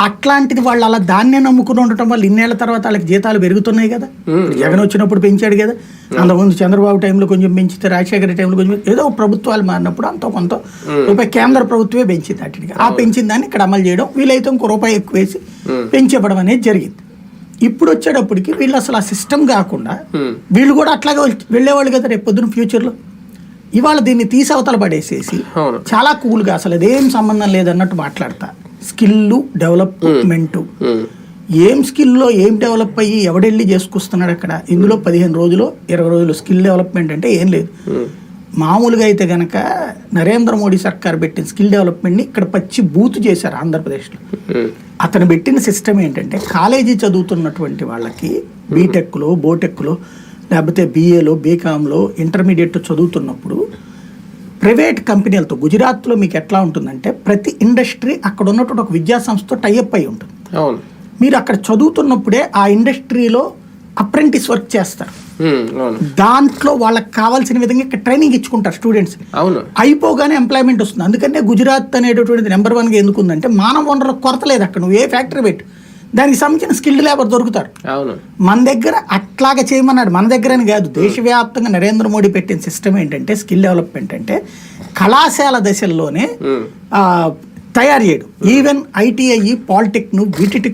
అట్లాంటిది వాళ్ళు అలా దాన్నే నమ్ముకుని ఉండటం వల్ల ఇన్నేళ్ళ తర్వాత వాళ్ళకి జీతాలు పెరుగుతున్నాయి కదా. జగన్ వచ్చినప్పుడు పెంచాడు కదా. అంతకుముందు చంద్రబాబు టైంలో కొంచెం పెంచితే రాజశేఖర టైంలో కొంచెం ఏదో ప్రభుత్వాలు మారినప్పుడు అంత కొంత రూపాయి కేంద్ర ప్రభుత్వమే పెంచింది అటుగా ఆ పెంచిన దాన్ని ఇక్కడ అమలు చేయడం వీలైతే ఇంకో రూపాయి ఎక్కువ వేసి పెంచివ్వడం అనేది జరిగింది. ఇప్పుడు వచ్చేటప్పటికి వీళ్ళు అసలు ఆ సిస్టమ్ కాకుండా వీళ్ళు కూడా అట్లాగే వెళ్- వెళ్ళేవాళ్ళు కదా రేపు పొద్దున ఫ్యూచర్లో. ఇవాళ దీన్ని తీసి అవతల పడేసేసి చాలా కూల్గా అసలు అదేం సంబంధం లేదన్నట్టు మాట్లాడతా. Skill development. ఏం స్కిల్లో ఏం డెవలప్ అయ్యి ఎవడెళ్ళి చేసుకొస్తున్నాడు అక్కడ? ఇందులో పదిహేను రోజులు ఇరవై రోజులు స్కిల్ డెవలప్మెంట్ అంటే ఏం లేదు. మామూలుగా అయితే గనక నరేంద్ర మోడీ సర్కార్ పెట్టిన స్కిల్ డెవలప్మెంట్ని ఇక్కడ పచ్చి బూత్ చేశారు ఆంధ్రప్రదేశ్లో. అతను పెట్టిన సిస్టమ్ ఏంటంటే కాలేజీ చదువుతున్నటువంటి వాళ్ళకి బీటెక్లో బోటెక్లో లేకపోతే బీఏలో బీకామ్లో ఇంటర్మీడియట్ చదువుతున్నప్పుడు ప్రైవేట్ కంపెనీలతో గుజరాత్లో మీకు ఎట్లా ఉంటుందంటే ప్రతి ఇండస్ట్రీ అక్కడ ఉన్నటువంటి ఒక విద్యా సంస్థతో టైఅప్ అయి ఉంటుంది. అవును. మీరు అక్కడ చదువుతున్నప్పుడే ఆ ఇండస్ట్రీలో అప్రెంటిస్ వర్క్ చేస్తారు. దాంట్లో వాళ్ళకి కావాల్సిన విధంగా ఇక్కడ ట్రైనింగ్ ఇచ్చుకుంటారు స్టూడెంట్స్ అవును. అయిపోగానే ఎంప్లాయ్మెంట్ వస్తుంది. అందుకనే గుజరాత్ అనేటటువంటిది నెంబర్ వన్గా ఎందుకు ఉందంటే మానవ వనరుల కొరత లేదు అక్కడ. నువ్వు ఏ ఫ్యాక్టరీ పెట్టు. దానికి సంబంధించిన స్కిల్డ్ లేబర్ దొరుకుతారు అవును. మన దగ్గర అట్లాగా చేయమన్నాడు. మన దగ్గర అని కాదు దేశవ్యాప్తంగా నరేంద్ర మోడీ పెట్టిన సిస్టమ్ ఏంటంటే స్కిల్ డెవలప్మెంట్ అంటే కళాశాల దశల్లోనే తయారు చేయడం. Even ITI పాలిటెక్ను BTech